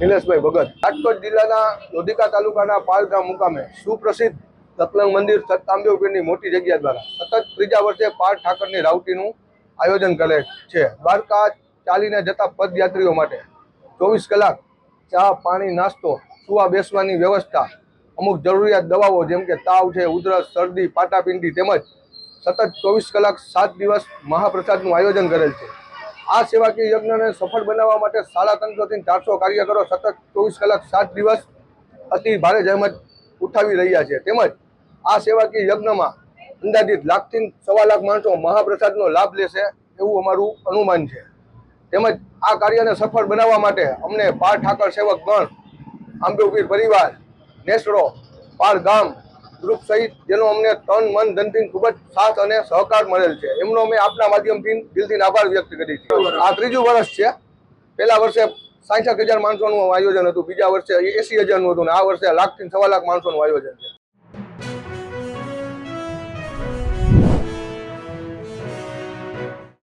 નિલેશભાઈ ભગત. રાજકોટ જિલ્લાના લોધિકા તાલુકાના પાલગામ મુકામે સુપ્રસિદ્ધ સતલંગ મંદિર સતતાંબેવ પીરની મોટી જગ્યા દ્વારા સતત ત્રીજા વર્ષે પાલ ઠાકરની રાવટીનું આયોજન કરે છે. દ્વારકા ચાલીને જતા પદયાત્રીઓ માટે ચોવીસ કલાક ચા, પાણી, નાસ્તો, સુવા બેસવાની વ્યવસ્થા, અમુક જરૂરિયાત દવાઓ જેમ કે તાવ છે, ઉધરસ, શરદી, પાટાપિંડી તેમજ સતત ચોવીસ કલાક સાત દિવસ મહાપ્રસાદનું આયોજન કરેલ છે. આ સેવાકીય યજ્ઞને સફળ બનાવવા માટે સાડા ત્રણસોથી ચારસો કાર્યકરો સતત ચોવીસ કલાક સાત દિવસ અતિ ભારે જહેમત ઉઠાવી રહ્યા છે. તેમજ આ સેવાકીય યજ્ઞમાં અંદાજિત લાખથી સવા લાખ માણસો મહાપ્રસાદનો લાભ લેશે એવું અમારું અનુમાન છે. તેમજ આ કાર્યને સફળ બનાવવા માટે અમને પાર ઠાકર સેવક ગણ આંબેપીર પરિવાર, નેસડો પાર ગામ ગ્રુપ સહિત જેનો અમને તન, મન, ધનથી ખૂબ જ સાથ અને સહકાર મળેલ છે. એમનો અમે આપના માધ્યમથી દિલથી આભાર વ્યક્ત કરી છે આ ત્રીજું વર્ષ છે. પહેલા વર્ષે સાઠ હજાર માણસોનું આયોજન હતું. બીજા વર્ષે એસી હજારનું હતું ને આ વર્ષે લાખથી સવા લાખ માણસોનું આયોજન છે.